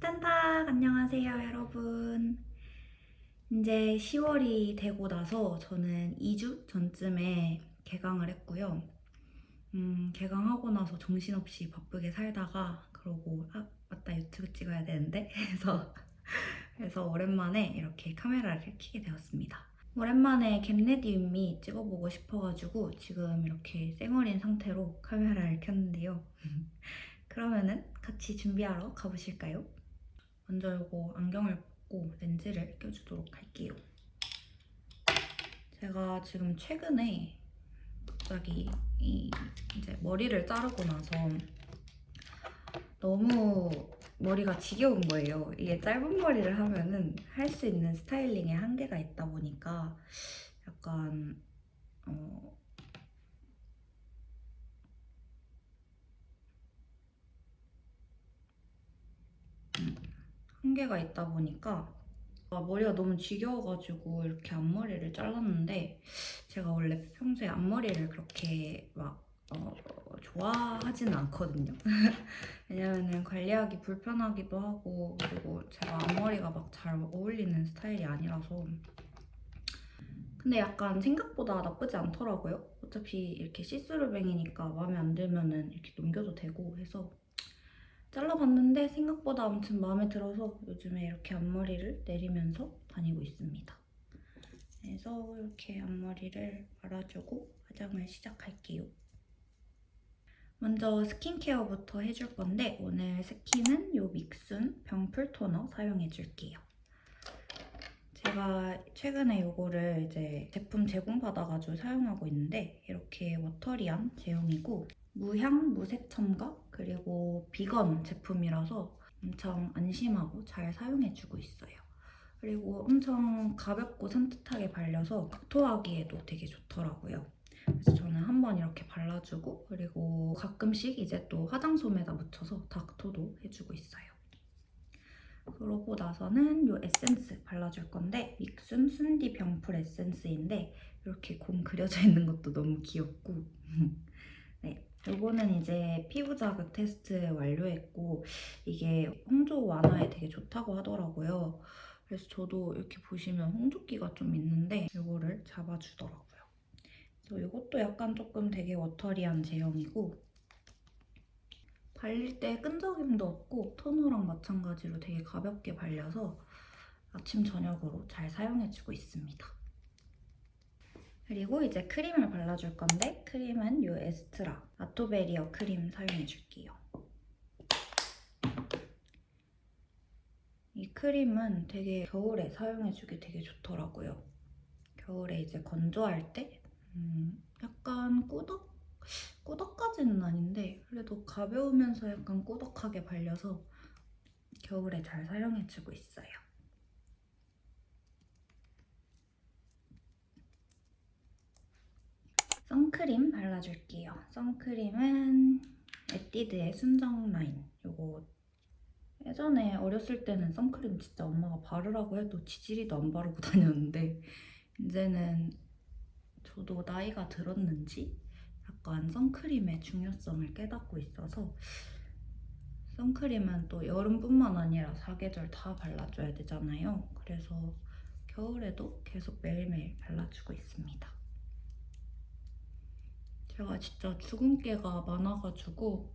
스탄탁 안녕하세요 여러분. 이제 10월이 되고 나서 저는 2주 전쯤에 개강을 했고요. 음, 개강하고 나서 정신없이 바쁘게 살다가 그러고 아 맞다 유튜브 찍어야 되는데? 해서 그래서 오랜만에 이렇게 카메라를 켜게 되었습니다. 오랜만에 겟레디 윗미 찍어보고 싶어가지고 지금 이렇게 쌩얼인 상태로 카메라를 켰는데요. 그러면은 같이 준비하러 가보실까요? 먼저 이거 안경을 벗고 렌즈를 껴주도록 할게요. 제가 지금 최근에 갑자기 이 이제 머리를 자르고 나서 너무 머리가 지겨운 거예요. 이게 짧은 머리를 하면은 할 수 있는 스타일링에 한계가 있다 보니까 약간 어 한계가 있다 보니까 아, 머리가 너무 지겨워가지고 이렇게 앞머리를 잘랐는데 제가 원래 평소에 앞머리를 그렇게 막 어, 좋아하지는 않거든요. 왜냐면은 관리하기 불편하기도 하고 그리고 제가 앞머리가 막 잘 어울리는 스타일이 아니라서 근데 약간 생각보다 나쁘지 않더라고요. 어차피 이렇게 시스루뱅이니까 마음에 안 들면은 이렇게 넘겨도 되고 해서 잘라봤는데 생각보다 아무튼 마음에 들어서 요즘에 이렇게 앞머리를 내리면서 다니고 있습니다. 그래서 이렇게 앞머리를 말아주고 화장을 시작할게요. 먼저 스킨케어부터 해줄 건데 오늘 스킨은 요 믹순 병풀 토너 사용해줄게요. 제가 최근에 요거를 이제 제품 제공받아가지고 사용하고 있는데 이렇게 워터리한 제형이고 무향, 무색 첨가 그리고 비건 제품이라서 엄청 안심하고 잘 사용해주고 있어요. 그리고 엄청 가볍고 산뜻하게 발려서 각토하기에도 되게 좋더라고요. 그래서 저는 한번 이렇게 발라주고 그리고 가끔씩 이제 또 화장솜에다 묻혀서 닥토도 해주고 있어요. 그러고 나서는 이 에센스 발라줄 건데 믹순 순디 병풀 에센스인데 이렇게 곰 그려져 있는 것도 너무 귀엽고 네, 이거는 이제 피부 자극 테스트 완료했고 이게 홍조 완화에 되게 좋다고 하더라고요. 그래서 저도 이렇게 보시면 홍조기가 좀 있는데 이거를 잡아주더라고요. 그래서 이것도 약간 조금 되게 워터리한 제형이고 발릴 때 끈적임도 없고 토너랑 마찬가지로 되게 가볍게 발려서 아침 저녁으로 잘 사용해주고 있습니다. 그리고 이제 크림을 발라줄 건데 크림은 이 에스트라 아토베리어 크림 사용해줄게요. 이 크림은 되게 겨울에 사용해주기 되게 좋더라고요. 겨울에 이제 건조할 때 음, 약간 꾸덕? 꾸덕까지는 아닌데 그래도 가벼우면서 약간 꾸덕하게 발려서 겨울에 잘 사용해주고 있어요. 선크림 발라줄게요. 선크림은 에뛰드의 순정 라인. 이거 예전에 어렸을 때는 선크림 진짜 엄마가 바르라고 해도 지지리도 안 바르고 다녔는데 이제는 저도 나이가 들었는지 약간 선크림의 중요성을 깨닫고 있어서 선크림은 또 여름뿐만 아니라 사계절 다 발라줘야 되잖아요. 그래서 겨울에도 계속 매일매일 발라주고 있습니다. 제가 진짜 주근깨가 많아가지고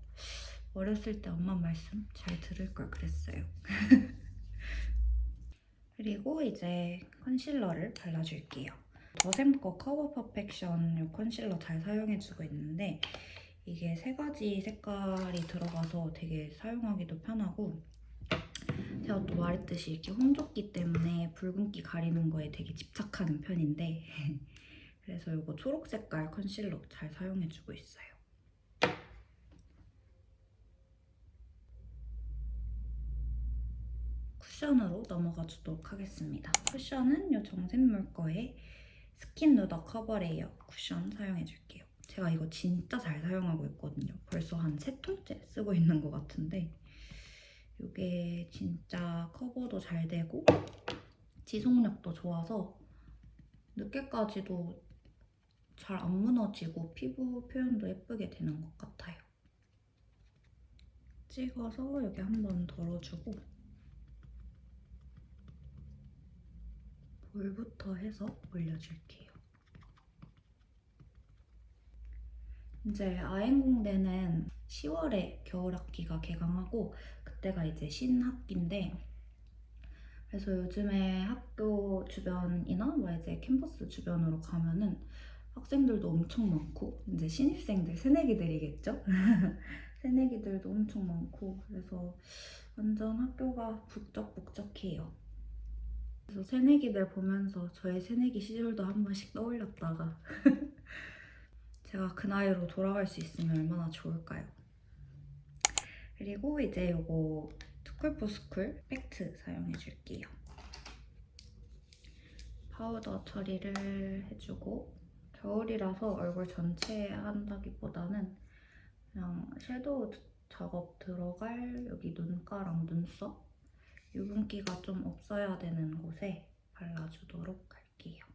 어렸을 때 엄마 말씀 잘 들을 걸 그랬어요. 그리고 이제 컨실러를 발라줄게요. 더샘거 커버 퍼펙션 이 컨실러 잘 사용해주고 있는데 이게 세 가지 색깔이 들어가서 되게 사용하기도 편하고 제가 또 말했듯이 이렇게 홍조끼 때문에 붉은기 가리는 거에 되게 집착하는 편인데 그래서 이거 초록 색깔 컨실러 잘 사용해주고 있어요. 쿠션으로 넘어가 주도록 하겠습니다. 쿠션은 이 정샘물 거에 스킨 누더 커버 레이어 쿠션 사용해줄게요. 제가 이거 진짜 잘 사용하고 있거든요. 벌써 한 세 통째 쓰고 있는 것 같은데 이게 진짜 커버도 잘 되고 지속력도 좋아서 늦게까지도 잘 안 무너지고 피부 표현도 예쁘게 되는 것 같아요. 찍어서 여기 한번 덜어주고 볼부터 해서 올려줄게요. 이제 아행공대는 10월에 겨울학기가 개강하고 그때가 이제 신학기인데 그래서 요즘에 학교 주변이나 뭐 이제 캠퍼스 주변으로 가면은 학생들도 엄청 많고 이제 신입생들 새내기들이겠죠? 새내기들도 엄청 많고 그래서 완전 학교가 북적북적해요. 그래서 새내기들 보면서 저의 새내기 시절도 한 번씩 떠올렸다가 제가 그 나이로 돌아갈 수 있으면 얼마나 좋을까요? 그리고 이제 요거 투쿨포스쿨 팩트 사용해 줄게요. 파우더 처리를 해주고 겨울이라서 얼굴 전체에 한다기보다는 그냥 섀도우 작업 들어갈 여기 눈가랑 눈썹 유분기가 좀 없어야 되는 곳에 발라주도록 할게요.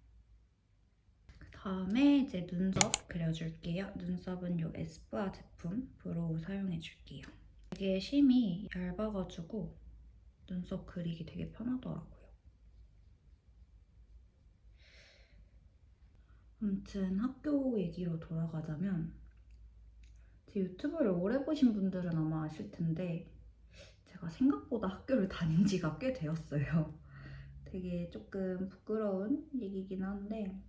그 다음에 이제 눈썹 그려줄게요. 눈썹은 요 에스쁘아 제품 브로우 사용해줄게요. 이게 심이 얇아가지고 눈썹 그리기 되게 편하더라고요. 아무튼 학교 얘기로 돌아가자면 제 유튜브를 오래 보신 분들은 아마 아실 텐데 제가 생각보다 학교를 다닌 지가 꽤 되었어요. 되게 조금 부끄러운 얘기긴 한데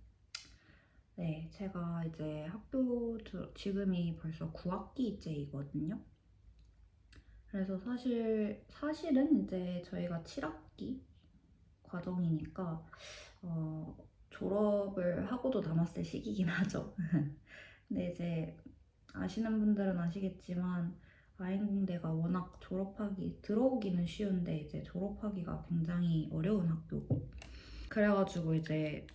네, 제가 이제 학교 들- 지금이 벌써 9학기째이거든요. 그래서 사실 사실은 이제 저희가 7학기 과정이니까 어, 졸업을 하고도 남았을 시기긴 하죠. 근데 이제 아시는 분들은 아시겠지만 아행공대가 워낙 졸업하기 들어오기는 쉬운데 이제 졸업하기가 굉장히 어려운 학교고 그래가지고 이제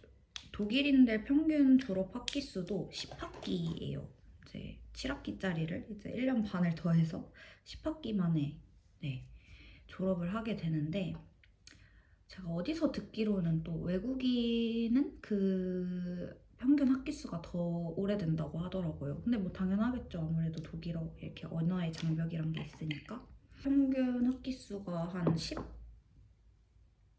독일인들 평균 졸업 학기 수도 10학기예요. 이제 7학기짜리를 이제 1년 반을 더해서 10학기 만에 네, 졸업을 하게 되는데 제가 어디서 듣기로는 또 외국인은 그 평균 학기 수가 더 오래된다고 하더라고요. 근데 뭐 당연하겠죠. 아무래도 독일어 이렇게 언어의 장벽이란 게 있으니까. 평균 학기 수가 한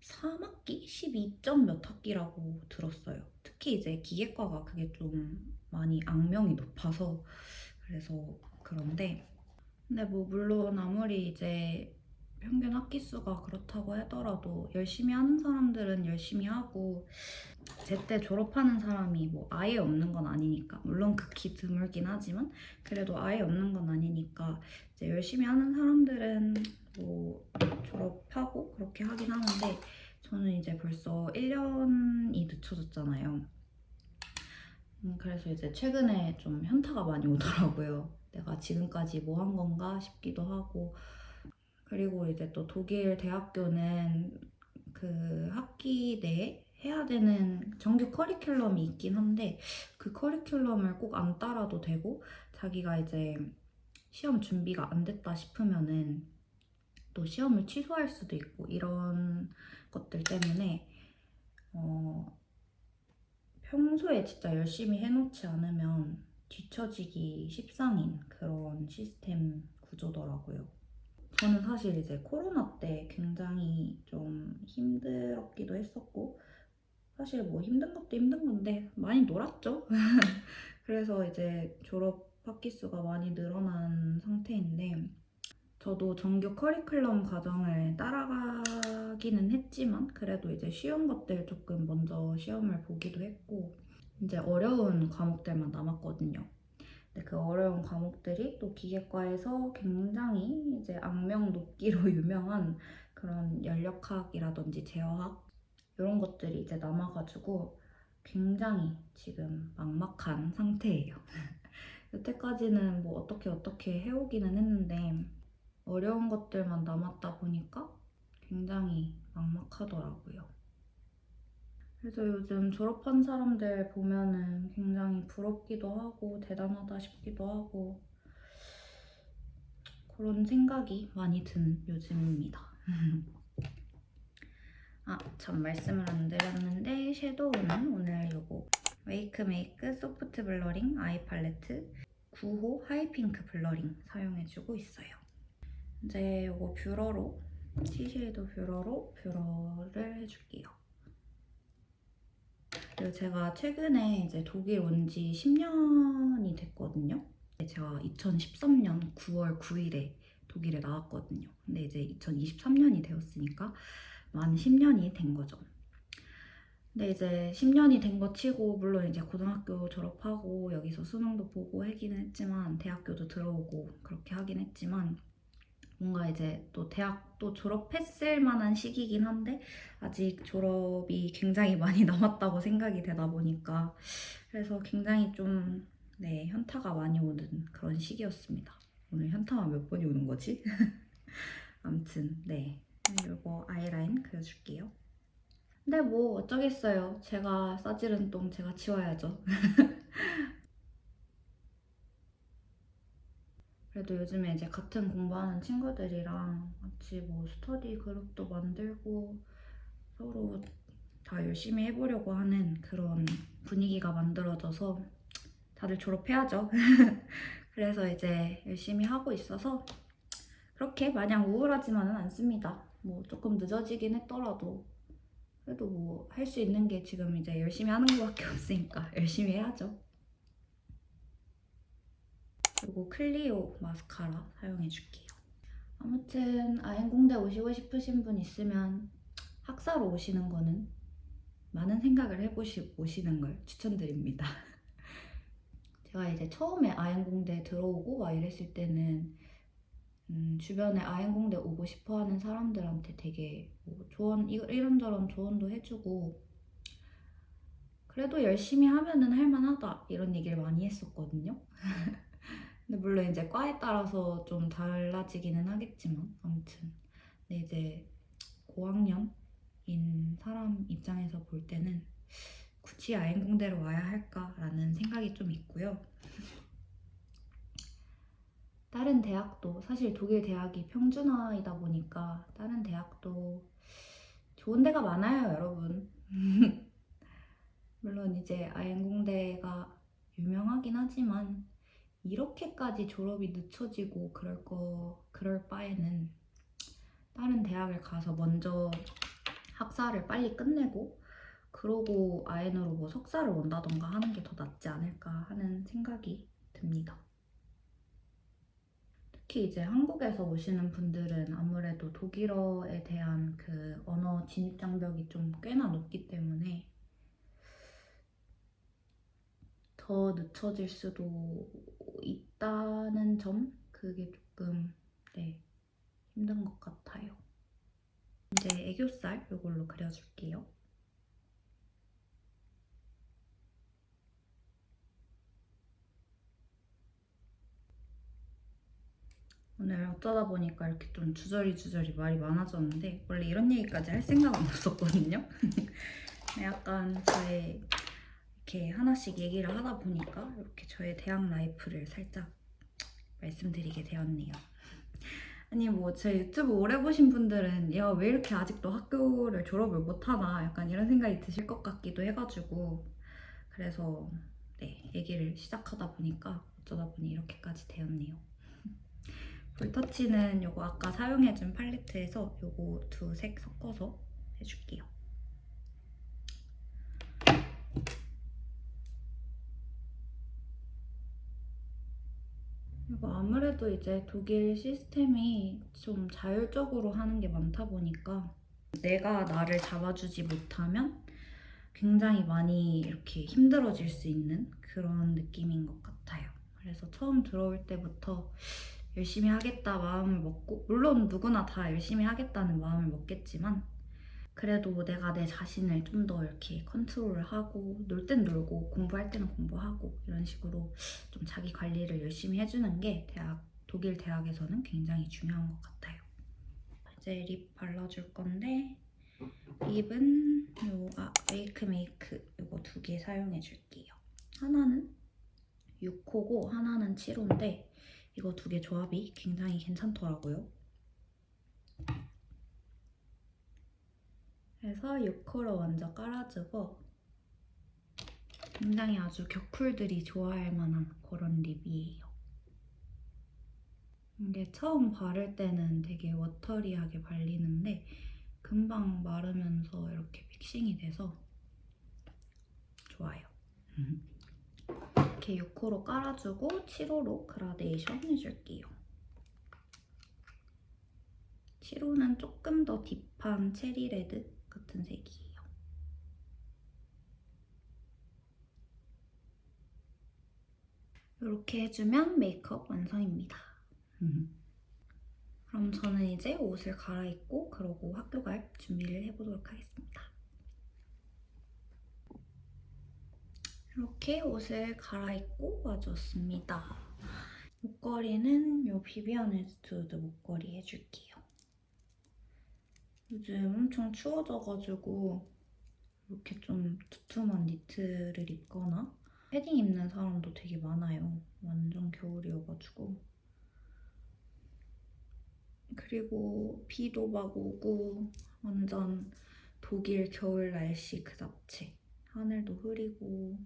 13학기? 12점 몇 학기라고 들었어요. 특히 이제 기계과가 그게 좀 많이 악명이 높아서 그래서 그런데 근데 뭐 물론 아무리 이제 평균 학기 수가 그렇다고 하더라도 열심히 하는 사람들은 열심히 하고 제때 졸업하는 사람이 뭐 아예 없는 건 아니니까 물론 극히 드물긴 하지만 그래도 아예 없는 건 아니니까 이제 열심히 하는 사람들은 뭐 졸업하고 그렇게 하긴 하는데 저는 이제 벌써 1년이 늦춰졌잖아요. 음, 그래서 이제 최근에 좀 현타가 많이 오더라고요. 내가 지금까지 뭐 한 건가 싶기도 하고 그리고 이제 또 독일 대학교는 그 학기 내에 해야 되는 정규 커리큘럼이 있긴 한데 그 커리큘럼을 꼭 안 따라도 되고 자기가 이제 시험 준비가 안 됐다 싶으면은 또 시험을 취소할 수도 있고 이런 것들 때문에 어 평소에 진짜 열심히 해놓지 않으면 뒤처지기 십상인 그런 시스템 구조더라고요. 저는 사실 이제 코로나 때 굉장히 좀 힘들었기도 했었고 사실 뭐 힘든 것도 힘든 건데 많이 놀았죠. 그래서 이제 졸업 학기 수가 많이 늘어난 상태인데 저도 정규 커리큘럼 과정을 따라가기는 했지만 그래도 이제 쉬운 것들 조금 먼저 시험을 보기도 했고 이제 어려운 과목들만 남았거든요. 그 어려운 과목들이 또 기계과에서 굉장히 이제 악명 높기로 유명한 그런 연력학이라든지 제어학 이런 것들이 이제 남아가지고 굉장히 지금 막막한 상태예요. 여태까지는 뭐 어떻게 어떻게 해오기는 했는데 어려운 것들만 남았다 보니까 굉장히 막막하더라고요. 그래서 요즘 졸업한 사람들 보면은 굉장히 부럽기도 하고 대단하다 싶기도 하고 그런 생각이 많이 든 요즘입니다. 아, 참 말씀을 안 드렸는데 섀도우는 오늘 요거 웨이크메이크 소프트 블러링 아이 팔레트 9호 하이핑크 블러링 사용해주고 있어요. 이제 요거 뷰러로 티쉐이도 뷰러로 뷰러를 해줄게요. 그리고 제가 최근에 이제 독일 온 지 10년이 됐거든요. 제가 2013년 9월 9일에 독일에 나왔거든요. 근데 이제 2023년이 되었으니까 만 10년이 된 거죠. 근데 이제 10년이 된 거 치고 물론 이제 고등학교 졸업하고 여기서 수능도 보고 하기는 했지만 대학교도 들어오고 그렇게 하긴 했지만 뭔가 이제 또 대학도 졸업했을 만한 시기긴 한데 아직 졸업이 굉장히 많이 남았다고 생각이 되다 보니까 그래서 굉장히 좀 네, 현타가 많이 오는 그런 시기였습니다. 오늘 현타만 몇 번이 오는 거지? 아무튼 네 이거 아이라인 그려줄게요. 근데 뭐 어쩌겠어요. 제가 싸지른 똥 제가 치워야죠. 그래도 요즘에 이제 같은 공부하는 친구들이랑 같이 뭐 스터디 그룹도 만들고 서로 다 열심히 해보려고 하는 그런 분위기가 만들어져서 다들 졸업해야죠. 그래서 이제 열심히 하고 있어서 그렇게 마냥 우울하지만은 않습니다. 뭐 조금 늦어지긴 했더라도 그래도 뭐 할 수 있는 게 지금 이제 열심히 하는 것밖에 없으니까 열심히 해야죠. 그리고 클리오 마스카라 사용해 줄게요. 아무튼 아행공대 오시고 싶으신 분 있으면 학사로 오시는 거는 많은 생각을 해보시 오시는 걸 추천드립니다. 제가 이제 처음에 아행공대 들어오고 막 이랬을 때는 음, 주변에 아행공대 오고 싶어 하는 사람들한테 되게 뭐 조언, 이- 이런저런 조언도 해주고 그래도 열심히 하면은 할만하다 이런 얘기를 많이 했었거든요. 근데 물론 이제 과에 따라서 좀 달라지기는 하겠지만 아무튼 근데 이제 고학년인 사람 입장에서 볼 때는 굳이 아행공대로 와야 할까라는 생각이 좀 있고요. 다른 대학도 사실 독일 대학이 평준화이다 보니까 다른 대학도 좋은 데가 많아요, 여러분. 물론 이제 아행공대가 유명하긴 하지만 이렇게까지 졸업이 늦춰지고 그럴 거 그럴 바에는 다른 대학을 가서 먼저 학사를 빨리 끝내고 그러고 아엔으로 뭐 석사를 온다던가 하는 게 더 낫지 않을까 하는 생각이 듭니다. 특히 이제 한국에서 오시는 분들은 아무래도 독일어에 대한 그 언어 진입 장벽이 좀 꽤나 높기 때문에 더 늦춰질 수도 있다는 점 그게 조금 네 힘든 것 같아요. 이제 애교살 이걸로 그려줄게요. 오늘 어쩌다 보니까 이렇게 좀 주저리 주저리 말이 많아졌는데 원래 이런 얘기까지 할 생각은 없었거든요. 약간 저의 이렇게 하나씩 얘기를 하다 보니까 이렇게 저의 대학 라이프를 살짝 말씀드리게 되었네요. 아니 뭐 제 유튜브 오래 보신 분들은 야 왜 이렇게 아직도 학교를 졸업을 못하나 약간 이런 생각이 드실 것 같기도 해가지고 그래서 네 얘기를 시작하다 보니까 어쩌다 보니 이렇게까지 되었네요. 볼터치는 요거 아까 사용해준 팔레트에서 요거 두 색 섞어서 해줄게요. 이거 아무래도 이제 독일 시스템이 좀 자율적으로 하는 게 많다 보니까 내가 나를 잡아주지 못하면 굉장히 많이 이렇게 힘들어질 수 있는 그런 느낌인 것 같아요. 그래서 처음 들어올 때부터 열심히 하겠다 마음을 먹고 물론 누구나 다 열심히 하겠다는 마음을 먹겠지만 그래도 내가 내 자신을 좀 더 이렇게 컨트롤을 하고 놀 땐 놀고 공부할 때는 공부하고 이런 식으로 좀 자기 관리를 열심히 해주는 게 대학 독일 대학에서는 굉장히 중요한 것 같아요. 이제 립 발라줄 건데 립은 요 아, 메이크 메이크 이거 두 개 사용해 줄게요. 하나는 6호고 하나는 7호인데 이거 두 개 조합이 굉장히 괜찮더라고요. 그래서 6호로 먼저 깔아주고 굉장히 아주 격쿨들이 좋아할 만한 그런 립이에요. 이게 처음 바를 때는 되게 워터리하게 발리는데 금방 마르면서 이렇게 픽싱이 돼서 좋아요. 이렇게 6호로 깔아주고 7호로 그라데이션 해줄게요. 7호는 조금 더 딥한 체리 레드 같은 색이에요. 이렇게 해주면 메이크업 완성입니다. 그럼 저는 이제 옷을 갈아입고 그러고 학교 갈 준비를 해보도록 하겠습니다. 이렇게 옷을 갈아입고 와주었습니다. 목걸이는 이 비비안 웨스트우드 목걸이 해줄게요. 요즘 엄청 추워져가지고 이렇게 좀 두툼한 니트를 입거나 패딩 입는 사람도 되게 많아요. 완전 겨울이어가지고. 그리고 비도 막 오고 완전 독일 겨울 날씨 그 자체. 하늘도 흐리고.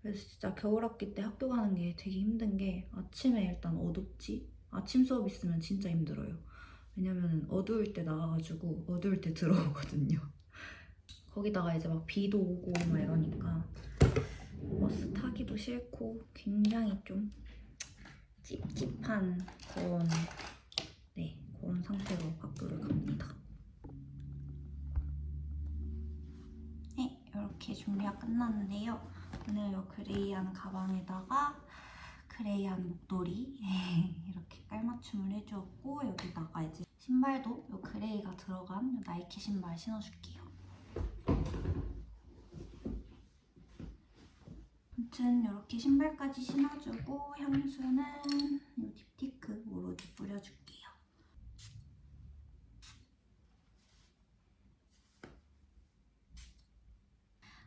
그래서 진짜 겨울 학기 때 학교 가는 게 되게 힘든 게 아침에 일단 어둡지. 아침 수업 있으면 진짜 힘들어요. 왜냐면 어두울 때 나와가지고 어두울 때 들어오거든요. 거기다가 이제 막 비도 오고 막 이러니까 버스 타기도 싫고 굉장히 좀 찝찝한 그런 네 그런 상태로 학교를 갑니다. 네 이렇게 준비가 끝났는데요. 오늘 이 그레이한 가방에다가 그레이한 목도리 이렇게 깔맞춤을 해주었고 여기다가 이제 신발도 이 그레이가 들어간 이 나이키 신발 신어줄게요. 아무튼 이렇게 신발까지 신어주고 향수는 이 딥티크 오로지 뿌려줄게요.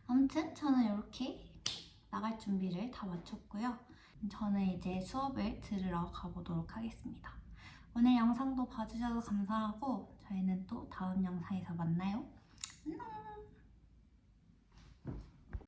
아무튼 저는 이렇게 나갈 준비를 다 마쳤고요. 저는 이제 수업을 들으러 가보도록 하겠습니다. 오늘 영상도 봐주셔서 감사하고 저희는 또 다음 영상에서 만나요. 안녕!